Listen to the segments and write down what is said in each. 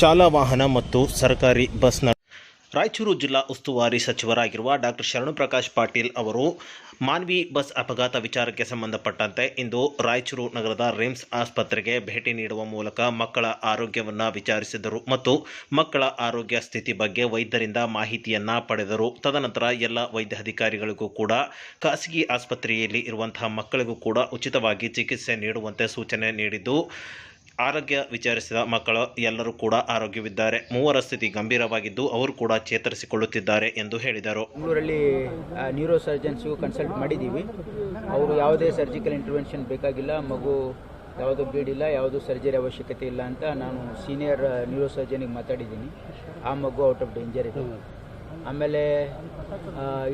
ಶಾಲಾ ವಾಹನ ಮತ್ತು ಸರ್ಕಾರಿ ಬಸ್ನ ರಾಯಚೂರು ಜಿಲ್ಲಾ ಉಸ್ತುವಾರಿ ಸಚಿವರಾಗಿರುವ ಡಾಕ್ಟರ್ ಶರಣಪ್ರಕಾಶ್ ಪಾಟೀಲ್ ಅವರು ಮಾನ್ವಿ ಬಸ್ ಅಪಘಾತ ವಿಚಾರಕ್ಕೆ ಸಂಬಂಧಪಟ್ಟಂತೆ ಇಂದು ರಾಯಚೂರು ನಗರದ ರಿಮ್ಸ್ ಆಸ್ಪತ್ರೆಗೆ ಭೇಟಿ ನೀಡುವ ಮೂಲಕ ಮಕ್ಕಳ ಆರೋಗ್ಯವನ್ನು ವಿಚಾರಿಸಿದರು ಮತ್ತು ಮಕ್ಕಳ ಆರೋಗ್ಯ ಸ್ಥಿತಿ ಬಗ್ಗೆ ವೈದ್ಯರಿಂದ ಮಾಹಿತಿಯನ್ನು ಪಡೆದರು. ತದನಂತರ ಎಲ್ಲ ವೈದ್ಯ ಅಧಿಕಾರಿಗಳಿಗೂ ಕೂಡ ಖಾಸಗಿ ಆಸ್ಪತ್ರೆಯಲ್ಲಿ ಇರುವಂತಹ ಮಕ್ಕಳಿಗೂ ಕೂಡ ಉಚಿತವಾಗಿ ಚಿಕಿತ್ಸೆ ನೀಡುವಂತೆ ಸೂಚನೆ ನೀಡಿದ್ದು ಆರೋಗ್ಯ ವಿಚಾರಿಸಿದ ಮಕ್ಕಳು ಎಲ್ಲರೂ ಕೂಡ ಆರೋಗ್ಯವಿದ್ದಾರೆ. ಮೂವರ ಸ್ಥಿತಿ ಗಂಭೀರವಾಗಿದ್ದು ಅವರು ಕೂಡ ಚೇತರಿಸಿಕೊಳ್ಳುತ್ತಿದ್ದಾರೆ ಎಂದು ಹೇಳಿದರು. ಬೆಂಗಳೂರಲ್ಲಿ ನ್ಯೂರೋ ಸರ್ಜನ್ಸ್ಗೂ ಕನ್ಸಲ್ಟ್ ಮಾಡಿದ್ದೀವಿ. ಅವರು ಯಾವುದೇ ಸರ್ಜಿಕಲ್ ಇಂಟರ್ವೆನ್ಷನ್ ಬೇಕಾಗಿಲ್ಲ. ಮಗು ಯಾವುದು ಬೀಡಿಲ್ಲ, ಯಾವುದು ಸರ್ಜರಿ ಅವಶ್ಯಕತೆ ಇಲ್ಲ ಅಂತ ನಾನು ಸೀನಿಯರ್ ನ್ಯೂರೋ ಸರ್ಜನಿಗೆ ಮಾತಾಡಿದ್ದೀನಿ. ಆ ಮಗು ಔಟ್ ಆಫ್ ಡೇಂಜರ್ ಇದೆ. ಆಮೇಲೆ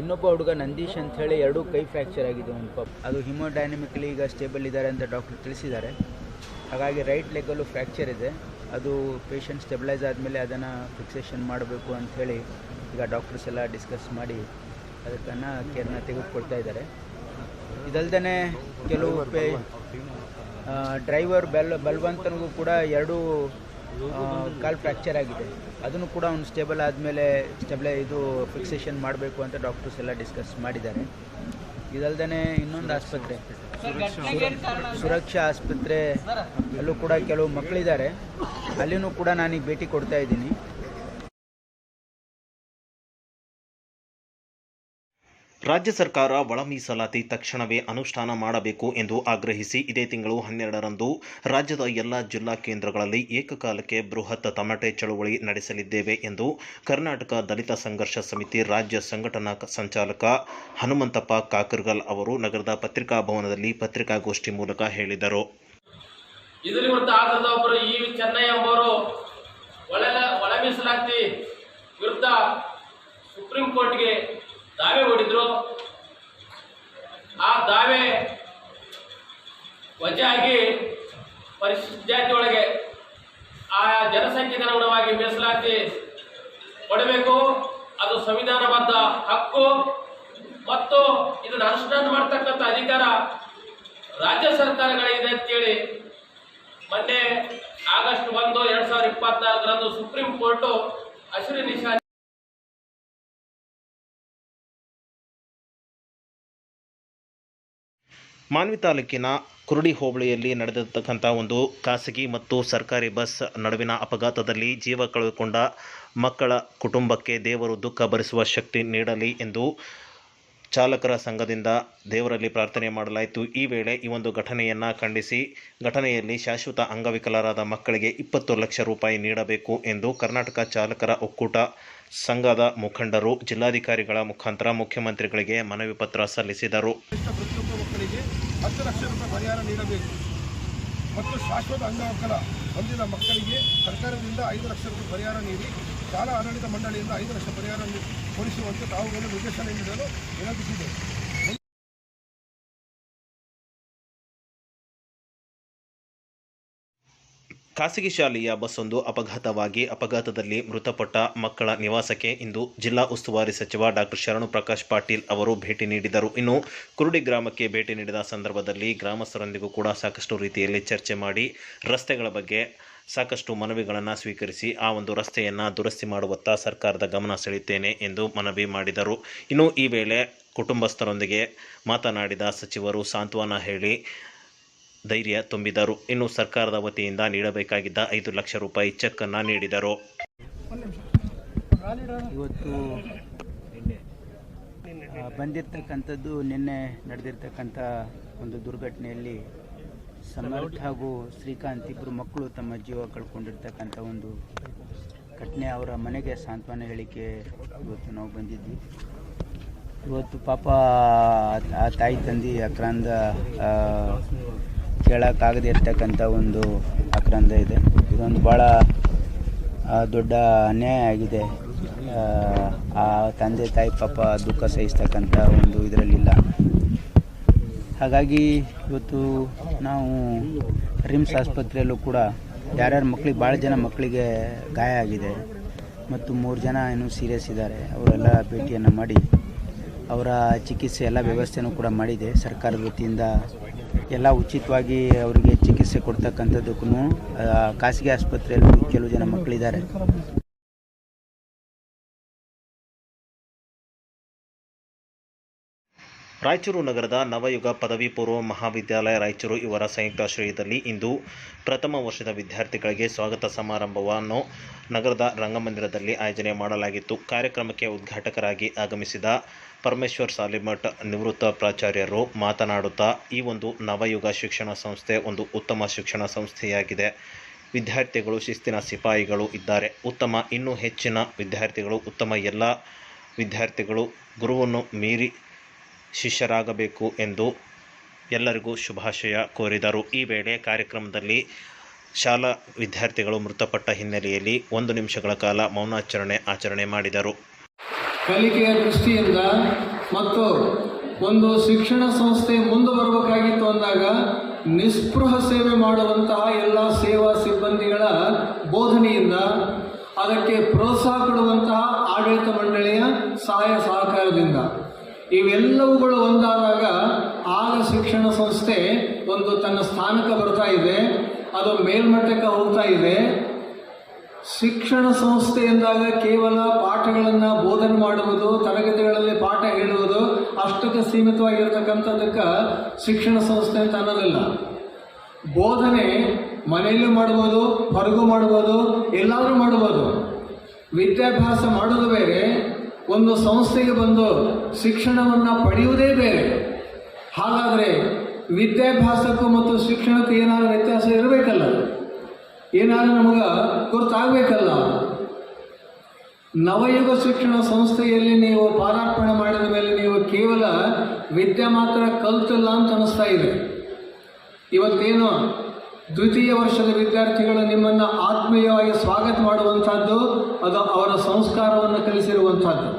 ಇನ್ನೊಬ್ಬ ಹುಡುಗ ನಂದೀಶ್ ಅಂತ ಹೇಳಿ ಎರಡೂ ಕೈ ಫ್ರ್ಯಾಕ್ಚರ್ ಆಗಿದೆ ಒಂದು ಪಾಪ. ಅದು ಹಿಮೋಡೈನಮಿಕಲಿ ಈಗ ಸ್ಟೇಬಲ್ ಇದ್ದಾರೆ ಅಂತ ಡಾಕ್ಟರ್ ತಿಳಿಸಿದ್ದಾರೆ. ಹಾಗಾಗಿ ರೈಟ್ ಲೆಗ್ಗಲ್ಲೂ ಫ್ರ್ಯಾಕ್ಚರ್ ಇದೆ. ಅದು ಪೇಷಂಟ್ ಸ್ಟೆಬಿಲೈಸ್ ಆದಮೇಲೆ ಅದನ್ನು ಫಿಕ್ಸೇಷನ್ ಮಾಡಬೇಕು ಅಂಥೇಳಿ ಈಗ ಡಾಕ್ಟರ್ಸ್ ಎಲ್ಲ ಡಿಸ್ಕಸ್ ಮಾಡಿ ಅದಕ್ಕನ್ನು ಕೇರ್ನ ತೆಗೆದುಕೊಳ್ತಾ ಇದ್ದಾರೆ. ಇದಲ್ದೇ ಕೆಲವು ಪೇ ಡ್ರೈವರ್ ಬೆಲ್ ಬಲ್ವಂತನಿಗೂ ಕೂಡ ಎರಡು ಕಾಲ್ ಫ್ರ್ಯಾಕ್ಚರ್ ಆಗಿದೆ. ಅದನ್ನು ಕೂಡ ಅವ್ನು ಸ್ಟೇಬಲ್ ಆದಮೇಲೆ ಸ್ಟೆಬ್ಲೈ ಇದು ಫಿಕ್ಸೇಷನ್ ಮಾಡಬೇಕು ಅಂತ ಡಾಕ್ಟರ್ಸ್ ಎಲ್ಲ ಡಿಸ್ಕಸ್ ಮಾಡಿದ್ದಾರೆ. ಇದಲ್ದೇ ಇನ್ನೊಂದು ಆಸ್ಪತ್ರೆ. ಸುರಕ್ಷಾ ಆಸ್ಪತ್ರೆ ಅಲ್ಲೂ ಕೂಡ ಕೆಲವು ಮಕ್ಕಳಿದ್ದಾರೆ. ಅಲ್ಲಿನೂ ಕೂಡ ನಾನೀಗ ಭೇಟಿ ಕೊಡ್ತಾ ಇದ್ದೀನಿ. ರಾಜ್ಯ ಸರ್ಕಾರ ಒಳ ಮೀಸಲಾತಿ ತಕ್ಷಣವೇ ಅನುಷ್ಠಾನ ಮಾಡಬೇಕು ಎಂದು ಆಗ್ರಹಿಸಿ ಇದೇ ತಿಂಗಳು ಹನ್ನೆರಡರಂದು ರಾಜ್ಯದ ಎಲ್ಲ ಜಿಲ್ಲಾ ಕೇಂದ್ರಗಳಲ್ಲಿ ಏಕಕಾಲಕ್ಕೆ ಬೃಹತ್ ತಮಟೆ ಚಳುವಳಿ ನಡೆಸಲಿದ್ದೇವೆ ಎಂದು ಕರ್ನಾಟಕ ದಲಿತ ಸಂಘರ್ಷ ಸಮಿತಿ ರಾಜ್ಯ ಸಂಘಟನಾ ಸಂಚಾಲಕ ಹನುಮಂತಪ್ಪ ಕಾಕರ್ಗಲ್ ಅವರು ನಗರದ ಪತ್ರಿಕಾ ಭವನದಲ್ಲಿ ಪತ್ರಿಕಾಗೋಷ್ಠಿ ಮೂಲಕ ಹೇಳಿದರು. ಸುಪ್ರೀಂ ಕೋರ್ಟ್ಗೆ ದಾವೆ ಹೊಡಿದ್ರು ಆ ದಾವೆ ವಜಾಗಿ ಪರಿಶಿಷ್ಟ ಒಳಗೆ ಆ ಜನಸಂಖ್ಯೆಗೆ ಅನುಗುಣವಾಗಿ ಮೀಸಲಾತಿ ಕೊಡಬೇಕು. ಅದು ಸಂವಿಧಾನಬದ್ಧ ಹಕ್ಕು. ಮತ್ತು ಇದನ್ನು ಅನುಷ್ಠಾನ ಮಾಡ್ತಕ್ಕಂಥ ಅಧಿಕಾರ ರಾಜ್ಯ ಸರ್ಕಾರಗಳಿದೆ ಅಂತೇಳಿ ಮೊನ್ನೆ ಆಗಸ್ಟ್ ಒಂದು, ಎರಡು ಸಾವಿರದ ಇಪ್ಪತ್ತಾರರಂದು ಸುಪ್ರೀಂ ಕೋರ್ಟು ಹಸಿರು ನಿಶಾನೆ ಮಾನ್ವಿ ತಾಲೂಕಿನ ಕುರುಡಿ ಹೋಬಳಿಯಲ್ಲಿ ನಡೆದಿರ್ತಕ್ಕಂಥ ಒಂದು ಖಾಸಗಿ ಮತ್ತು ಸರ್ಕಾರಿ ಬಸ್ ನಡುವಿನ ಅಪಘಾತದಲ್ಲಿ ಜೀವ ಕಳೆದುಕೊಂಡ ಮಕ್ಕಳ ಕುಟುಂಬಕ್ಕೆ ದೇವರು ದುಃಖ ಭರಿಸುವ ಶಕ್ತಿ ನೀಡಲಿ ಎಂದು ಚಾಲಕರ ಸಂಘದಿಂದ ದೇವರಲ್ಲಿ ಪ್ರಾರ್ಥನೆ ಮಾಡಲಾಯಿತು. ಈ ವೇಳೆ ಈ ಒಂದು ಘಟನೆಯನ್ನು ಖಂಡಿಸಿ, ಘಟನೆಯಲ್ಲಿ ಶಾಶ್ವತ ಅಂಗವಿಕಲರಾದ ಮಕ್ಕಳಿಗೆ ಇಪ್ಪತ್ತು ಲಕ್ಷ ರೂಪಾಯಿ ನೀಡಬೇಕು ಎಂದು ಕರ್ನಾಟಕ ಚಾಲಕರ ಒಕ್ಕೂಟ ಸಂಘದ ಮುಖಂಡರು, ಜಿಲ್ಲಾಧಿಕಾರಿಗಳ ಮುಖಾಂತರ ಮುಖ್ಯಮಂತ್ರಿಗಳಿಗೆ ಮನವಿ ಪತ್ರ ಸಲ್ಲಿಸಿದರು. ಪ್ರತಿಯೊಬ್ಬ ಮಕ್ಕಳಿಗೆ ಹತ್ತು ಲಕ್ಷ ರೂಪಾಯಿ ಪರಿಹಾರ ನೀಡಬೇಕು. ಮತ್ತು ಶಾಶ್ವತ ಅಂಗವಿಕಲ ಹೊಂದಿದ ಮಕ್ಕಳಿಗೆ ಸರ್ಕಾರದಿಂದ ಐದು ಲಕ್ಷ ರೂಪಾಯಿ ಪರಿಹಾರ ನೀಡಿ, ಶಾಲಾ ಆಡಳಿತ ಮಂಡಳಿಯಿಂದ ಐದು ಲಕ್ಷ ಪರಿಹಾರ ಕೊಡಿಸುವಂತೆ ತಾವುಗಳು ನಿರ್ದೇಶನ ನೀಡಲು ವಿನಂತಿಸಿದೆ ಖಾಸಗಿ ಶಾಲೆಯ ಬಸ್ಸೊಂದು ಅಪಘಾತವಾಗಿ ಅಪಘಾತದಲ್ಲಿ ಮೃತಪಟ್ಟ ಮಕ್ಕಳ ನಿವಾಸಕ್ಕೆ ಇಂದು ಜಿಲ್ಲಾ ಉಸ್ತುವಾರಿ ಸಚಿವ ಡಾಕ್ಟರ್ ಶರಣು ಪ್ರಕಾಶ್ ಪಾಟೀಲ್ ಅವರು ಭೇಟಿ ನೀಡಿದರು. ಇನ್ನು ಕುರುಡಿ ಗ್ರಾಮಕ್ಕೆ ಭೇಟಿ ನೀಡಿದ ಸಂದರ್ಭದಲ್ಲಿ ಗ್ರಾಮಸ್ಥರೊಂದಿಗೂ ಕೂಡ ಸಾಕಷ್ಟು ರೀತಿಯಲ್ಲಿ ಚರ್ಚೆ ಮಾಡಿ ರಸ್ತೆಗಳ ಬಗ್ಗೆ ಸಾಕಷ್ಟು ಮನವಿಗಳನ್ನು ಸ್ವೀಕರಿಸಿ ಆ ಒಂದು ರಸ್ತೆಯನ್ನು ದುರಸ್ತಿ ಮಾಡುವತ್ತ ಸರ್ಕಾರದ ಗಮನ ಸೆಳೆಯುತ್ತೇನೆ ಎಂದು ಮನವಿ ಮಾಡಿದರು. ಇನ್ನು ಈ ವೇಳೆ ಕುಟುಂಬಸ್ಥರೊಂದಿಗೆ ಮಾತನಾಡಿದ ಸಚಿವರು ಸಾಂತ್ವನ ಹೇಳಿ ಧೈರ್ಯ ತುಂಬಿದರು. ಇನ್ನು ಸರ್ಕಾರದ ವತಿಯಿಂದ ನೀಡಬೇಕಾಗಿದ್ದ ಐದು ಲಕ್ಷ ರೂಪಾಯಿ ಚೆಕ್ ಅನ್ನು ನೀಡಿದರು ಇವತ್ತು ಬಂದಿರ್ತಕ್ಕಂಥದ್ದು ನಿನ್ನೆ ನಡೆದಿರ್ತಕ್ಕಂಥ ಒಂದು ದುರ್ಘಟನೆಯಲ್ಲಿ ಸಮರ್ಥ್ ಹಾಗೂ ಶ್ರೀಕಾಂತ್ ಇಬ್ಬರು ಮಕ್ಕಳು ತಮ್ಮ ಜೀವ ಕಳ್ಕೊಂಡಿರ್ತಕ್ಕಂಥ ಒಂದು ಘಟನೆ ಅವರ ಮನೆಗೆ ಸಾಂತ್ವನ ಹೇಳಿಕೆ ಇವತ್ತು ನಾವು ಬಂದಿದ್ವಿ. ಇವತ್ತು ಪಾಪ ಆ- ತಾಯಿ ತಂದೆ ಆಕ್ರಂದ ಕೇಳೋಕ್ಕಾಗದೇ ಇರ್ತಕ್ಕಂಥ ಒಂದು ಆಕ್ರಂದ ಇದೆ. ಇದೊಂದು ಭಾಳ ದೊಡ್ಡ ಅನ್ಯಾಯ ಆಗಿದೆ. ಆ, ತಂದೆ ತಾಯಿ ಪಾಪ ದುಃಖ ಸಹಿಸ್ತಕ್ಕಂಥ ಒಂದು ಇದರಲ್ಲಿಲ್ಲ. ಹಾಗಾಗಿ ಇವತ್ತು ನಾವು ರಿಮ್ಸ್ ಆಸ್ಪತ್ರೆಯಲ್ಲೂ ಕೂಡ ಯಾರ್ಯಾರು ಮಕ್ಕಳಿಗೆ ಭಾಳ ಜನ ಮಕ್ಕಳಿಗೆ ಗಾಯ ಆಗಿದೆ. ಮತ್ತು ಮೂರು ಜನ ಇನ್ನೂ ಸೀರಿಯಸ್ ಇದ್ದಾರೆ. ಅವರೆಲ್ಲ ಭೇಟಿಯನ್ನು ಮಾಡಿ ಅವರ ಚಿಕಿತ್ಸೆ ಎಲ್ಲ ವ್ಯವಸ್ಥೆನೂ ಕೂಡ ಮಾಡಿದೆ. ಸರ್ಕಾರದ ವತಿಯಿಂದ ಎಲ್ಲ ಉಚಿತವಾಗಿ ಅವರಿಗೆ ಚಿಕಿತ್ಸೆ ಕೊಡ್ತಕ್ಕಂಥದ್ದಕ್ಕೂ ಖಾಸಗಿ ಆಸ್ಪತ್ರೆಯಲ್ಲಿ ಕೆಲವು ಜನ ಮಕ್ಕಳಿದ್ದಾರೆ. ರಾಯಚೂರು ನಗರದ ನವಯುಗ ಪದವಿ ಪೂರ್ವ ಮಹಾವಿದ್ಯಾಲಯ ರಾಯಚೂರು ಇವರ ಸಂಯುಕ್ತಾಶ್ರಯದಲ್ಲಿ ಇಂದು ಪ್ರಥಮ ವರ್ಷದ ವಿದ್ಯಾರ್ಥಿಗಳಿಗೆ ಸ್ವಾಗತ ಸಮಾರಂಭವನ್ನು ನಗರದ ರಂಗಮಂದಿರದಲ್ಲಿ ಆಯೋಜನೆ ಮಾಡಲಾಗಿತ್ತು. ಕಾರ್ಯಕ್ರಮಕ್ಕೆ ಉದ್ಘಾಟಕರಾಗಿ ಆಗಮಿಸಿದ ಪರಮೇಶ್ವರ್ ಸಾಲಿಮಠ್ ನಿವೃತ್ತ ಪ್ರಾಚಾರ್ಯರು ಮಾತನಾಡುತ್ತಾ, ಈ ಒಂದು ನವಯುಗ ಶಿಕ್ಷಣ ಸಂಸ್ಥೆ ಒಂದು ಉತ್ತಮ ಶಿಕ್ಷಣ ಸಂಸ್ಥೆಯಾಗಿದೆ. ವಿದ್ಯಾರ್ಥಿಗಳು, ಶಿಸ್ತಿನ ಸಿಪಾಯಿಗಳು ಇದ್ದಾರೆ. ಉತ್ತಮ, ಇನ್ನೂ ಹೆಚ್ಚಿನ ವಿದ್ಯಾರ್ಥಿಗಳು, ಉತ್ತಮ ಎಲ್ಲ ವಿದ್ಯಾರ್ಥಿಗಳು ಗುರುವನ್ನು ಮೀರಿ ಶಿಷ್ಯರಾಗಬೇಕು ಎಂದು ಎಲ್ಲರಿಗೂ ಶುಭಾಶಯ ಕೋರಿದರು. ಈ ವೇಳೆ ಕಾರ್ಯಕ್ರಮದಲ್ಲಿ ಶಾಲಾ ವಿದ್ಯಾರ್ಥಿಗಳು ಮೃತಪಟ್ಟ ಹಿನ್ನೆಲೆಯಲ್ಲಿ ಒಂದು ನಿಮಿಷಗಳ ಕಾಲ ಮೌನಾಚರಣೆ ಆಚರಣೆ ಮಾಡಿದರು. ಕಲಿಕೆಯ ದೃಷ್ಟಿಯಿಂದ ಮತ್ತು ಒಂದು ಶಿಕ್ಷಣ ಸಂಸ್ಥೆ ಮುಂದೆ ಬರಬೇಕಾಗಿತ್ತು ಅಂದಾಗ ನಿಸ್ಪೃಹ ಸೇವೆ ಮಾಡುವಂತಹ ಎಲ್ಲ ಸೇವಾ ಸಿಬ್ಬಂದಿಗಳ ಬೋಧನೆಯಿಂದ ಅದಕ್ಕೆ ಪ್ರೋತ್ಸಾಹ ಕೊಡುವಂತಹ ಆಡಳಿತ ಮಂಡಳಿಯ ಸಹಾಯ ಸಹಕಾರದಿಂದ ಇವೆಲ್ಲವುಗಳು ಒಂದಾದಾಗ ಆಗ ಶಿಕ್ಷಣ ಸಂಸ್ಥೆ ಒಂದು ತನ್ನ ಸ್ಥಾನಕ್ಕೆ ಬರ್ತಾ ಇದೆ, ಅದು ಮೇಲ್ಮಟ್ಟಕ್ಕೆ ಹೋಗ್ತಾ ಇದೆ. ಶಿಕ್ಷಣ ಸಂಸ್ಥೆ ಎಂದಾಗ ಕೇವಲ ಪಾಠಗಳನ್ನು ಬೋಧನೆ ಮಾಡುವುದು, ತರಗತಿಗಳಲ್ಲಿ ಪಾಠ ಹೇಳುವುದು ಅಷ್ಟಕ್ಕೆ ಸೀಮಿತವಾಗಿರ್ತಕ್ಕಂಥದ್ದಕ್ಕೆ ಶಿಕ್ಷಣ ಸಂಸ್ಥೆ ಅಂತ ಅನ್ನೋದಿಲ್ಲ ಬೋಧನೆ ಮನೆಯಲ್ಲೂ ಮಾಡ್ಬೋದು, ಹೊರಗೂ ಮಾಡ್ಬೋದು, ಎಲ್ಲಾದರೂ ಮಾಡ್ಬೋದು. ವಿದ್ಯಾಭ್ಯಾಸ ಮಾಡೋದು ಬೇರೆ ಒಂದು ಸಂಸ್ಥೆಗೆ ಬಂದು ಶಿಕ್ಷಣವನ್ನು ಪಡೆಯುವುದೇ ಬೇರೆ. ಹಾಗಾದರೆ ವಿದ್ಯಾಭ್ಯಾಸಕ್ಕೂ ಮತ್ತು ಶಿಕ್ಷಣಕ್ಕೂ ಏನಾದರೂ ವ್ಯತ್ಯಾಸ ಇರಬೇಕಲ್ಲ? ಏನಾದರೂ ನಮಗೆ ಗೊತ್ತಾಗಬೇಕಲ್ಲ? ನವಯುಗ ಶಿಕ್ಷಣ ಸಂಸ್ಥೆಯಲ್ಲಿ ನೀವು ಪಾದಾರ್ಪಣೆ ಮಾಡಿದ ಮೇಲೆ ನೀವು ಕೇವಲ ವಿದ್ಯೆ ಮಾತ್ರ ಕಲ್ತಿಲ್ಲ ಅಂತ ಅನ್ನಿಸ್ತಾ ಇದೆ. ಇವತ್ತೇನು ದ್ವಿತೀಯ ವರ್ಷದ ವಿದ್ಯಾರ್ಥಿಗಳು ನಿಮ್ಮನ್ನು ಆತ್ಮೀಯವಾಗಿ ಸ್ವಾಗತ ಮಾಡುವಂಥದ್ದು ಅದು ಅವರ ಸಂಸ್ಕಾರವನ್ನು ಕಲಿಸಿರುವಂಥದ್ದು